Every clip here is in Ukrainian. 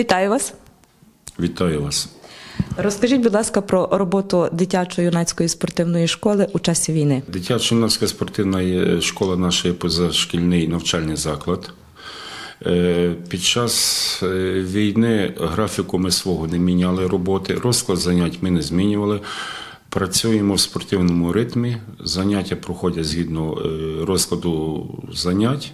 Вітаю вас. Вітаю вас. Розкажіть, будь ласка, про роботу дитячо-юнацької спортивної школи у часі війни. Дитячо-юнацька спортивна школа наша є позашкільний навчальний заклад. Е, Під час е, війни графіку ми свого не міняли роботи, розклад занять ми не змінювали. Працюємо в спортивному ритмі. Заняття проходять згідно е, розкладу занять.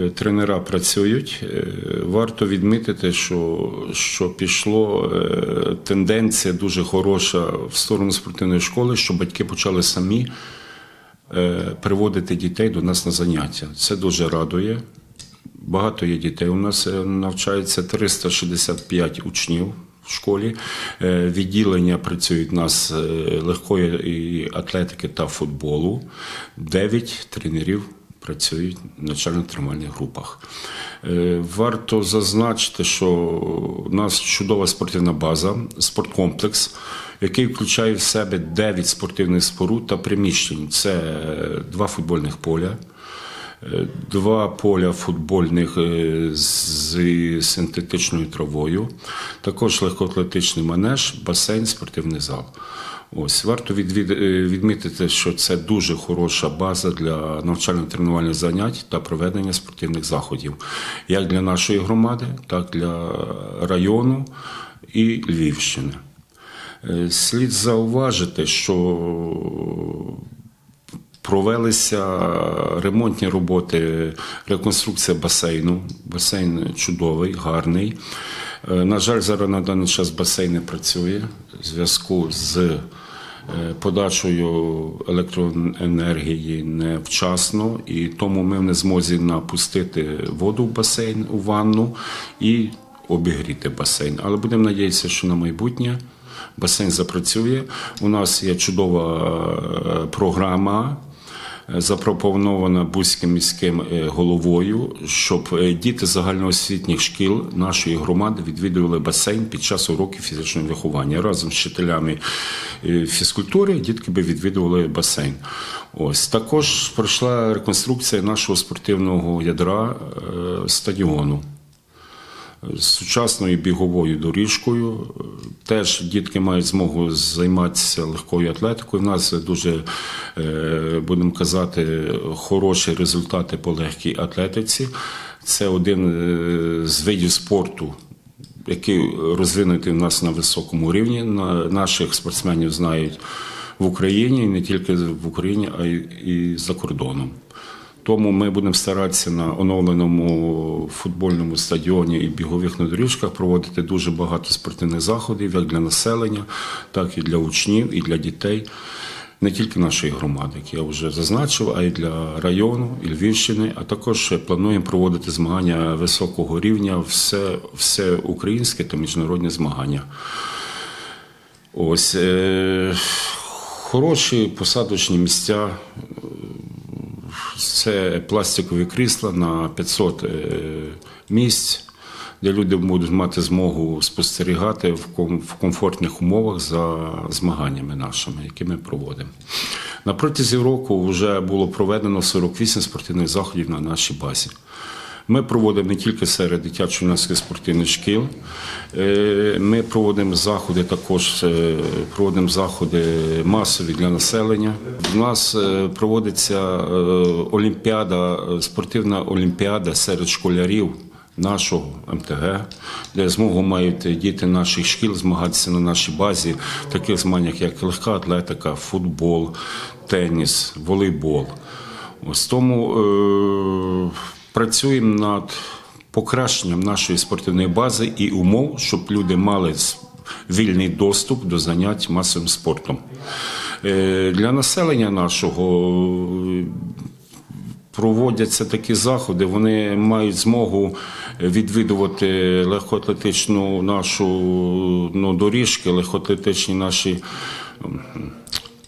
Е, Тренера працюють. Е, Варто відмітити, що, що пішло е, тенденція дуже хороша в сторону спортивної школи, що батьки почали самі приводити дітей до нас на заняття. Це дуже радує. Багато є дітей. У нас навчається 365 учнів в школі. Відділення працюють нас легкої атлетики та футболу. 9 тренерів працюють в навчально-тримальних групах. Е, Варто зазначити, що у нас чудова спортивна база, спорткомплекс, який включає в себе 9 спортивних споруд та приміщень. Це е, два футбольних поля. Е, Два поля футбольних з синтетичною травою, також легкоатлетичний манеж, басейн, спортивний зал. Ось варто е, відмітити, що це дуже хороша база для навчально-тренувальних занять та проведення спортивних заходів, як для нашої громади, так і для району і Львівщини. Е, Слід зауважити, що Провелися ремонтні роботи, реконструкція басейну. Басейн чудовий, гарний. Е, На жаль, зараз на даний час басейн не працює в зв'язку з е, подачею електроенергії невчасно, і тому ми не змозі напустити воду в басейн у ванну і обігріти басейн. Але будемо надіятися, що на майбутнє басейн запрацює. У нас є чудова е, програма. Запропонована Бузьким міським е, головою, щоб е, діти загальноосвітніх шкіл нашої громади відвідували басейн під час уроків фізичного виховання. Разом з вчителями е, фізкультури дітки би відвідували басейн. Ось також пройшла реконструкція нашого спортивного ядра стадіону з сучасною біговою доріжкою. Теж дітки мають змогу займатися легкою атлетикою. У нас дуже, е, будемо казати, хороші результати по легкій атлетиці. Це один е, з видів спорту. Який розвинутий в нас на високому рівні. На- Наших спортсменів знають в Україні, не тільки в Україні, а й і за кордоном. Тому ми будемо старатися на оновленому футбольному стадіоні і бігових доріжках проводити дуже багато спортивних заходів, як для населення, так і для учнів, і для дітей. Не тільки нашої громади, як я вже зазначив, а й для району і Львівщини. А також плануємо проводити змагання високого рівня, все, все українське та міжнародні змагання. Ось е, хороші посадочні місця. Це пластикові крісла на 500 е, місць, де люди будуть мати змогу спостерігати в комфортних умовах за змаганнями нашими, які ми проводимо. На протязі року вже було проведено 48 спортивних заходів на нашій базі. Ми проводимо не тільки серед дитячо-юнацьких спортивних шкіл. Е, Ми проводимо заходи також, е, проводимо заходи масові для населення. У нас е, проводиться олімпіада, спортивна олімпіада серед школярів нашого МТГ, де змогу мають діти наших шкіл змагатися на нашій базі в таких змаганнях, як легка атлетика, футбол, теніс, волейбол. Ось тому е, працюємо над покращенням нашої спортивної бази і умов, щоб люди мали вільний доступ до занять масовим спортом. Е, для населення нашого е, проводяться такі заходи, вони мають змогу відвідувати легкоатлетичну нашу ну, доріжки, легкоатлетичні наші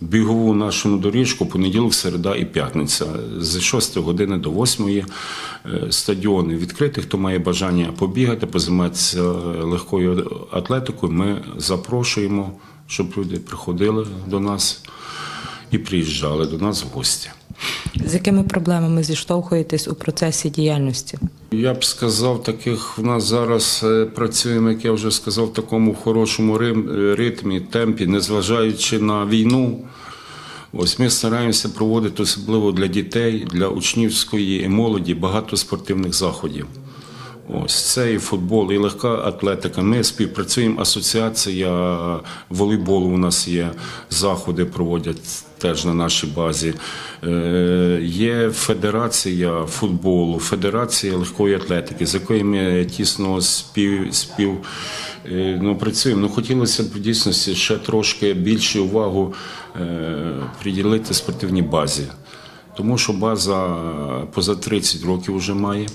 бігову нашу доріжку понеділок, середа і п'ятниця з 6 години до 8 е, стадіони відкриті. Хто має бажання побігати, позайматися легкою атлетикою, ми запрошуємо, щоб люди приходили до нас і приїжджали до нас в гості. З якими проблемами зіштовхуєтесь у процесі діяльності? Я б сказав, таких в нас зараз е, працюємо, як я вже сказав, в такому хорошому е, ритмі, темпі, незважаючи на війну. Ось ми стараємося проводити особливо для дітей, для учнівської молоді багато спортивних заходів. Ось це і футбол, і легка атлетика. Ми співпрацюємо. Асоціація волейболу у нас є заходи, проводять теж на нашій базі. Е, Є федерація футболу, федерація легкої атлетики, з якою ми тісно спів, спів е, ну, працюємо. Ну, хотілося б в дійсності ще трошки більше увагу е, приділити спортивній базі. Тому що база поза 30 років вже має.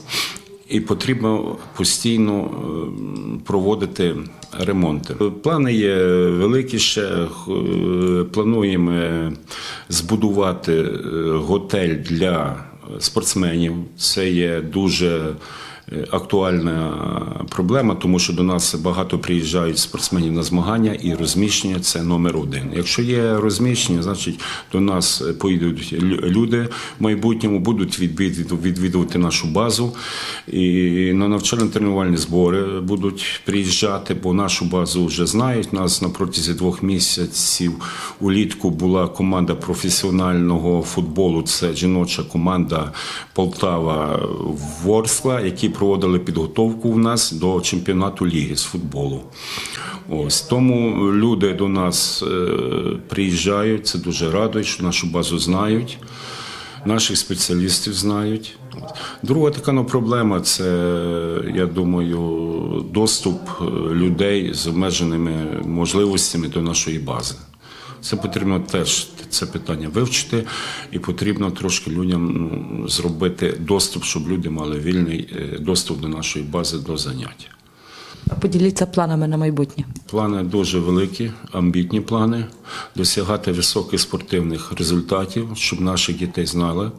І потрібно постійно е, проводити ремонти. Плани є великі ще. Е, Плануємо збудувати е, готель для спортсменів. Це є дуже актуальна проблема, тому що до нас багато приїжджають спортсменів на змагання, і розміщення це номер один. Якщо є розміщення, значить до нас поїдуть люди в майбутньому, будуть відвідувати, відвідувати нашу базу. І на навчально-тренувальні збори будуть приїжджати, бо нашу базу вже знають. У нас на протязі двох місяців улітку була команда професіонального футболу. Це жіноча команда Полтава Ворскла, які проводили підготовку в нас до чемпіонату ліги з футболу. Ось тому люди до нас е, приїжджають. Це дуже радує, що нашу базу знають. Наших спеціалістів знають. Друга така ну, проблема це, я думаю, доступ е, людей з обмеженими можливостями до нашої бази. Це потрібно теж це питання вивчити, і потрібно трошки людям ну, зробити доступ, щоб люди мали вільний е, доступ до нашої бази до занять. Поділіться планами на майбутнє. Плани дуже великі, амбітні плани, досягати високих спортивних результатів, щоб наших дітей знали.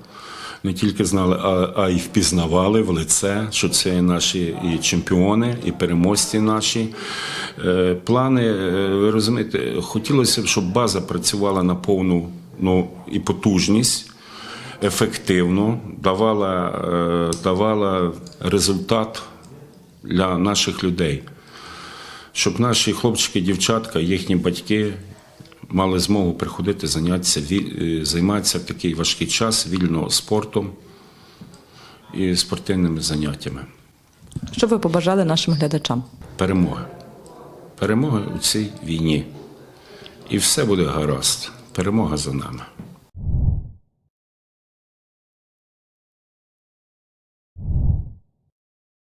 Не тільки знали, а, а й впізнавали в лице, що це наші і чемпіони, і переможці наші. Е, плани, е, ви розумієте, хотілося б, щоб база працювала на повну ну, і потужність, ефективно, давала, е, давала результат для наших людей щоб наші хлопчики, дівчатка, їхні батьки мали змогу приходити зайнятися, е, займатися в такий важкий час вільно спортом і спортивними заняттями. Що ви побажали нашим глядачам? Перемоги. Перемоги у цій війні. І все буде гаразд. Перемога за нами.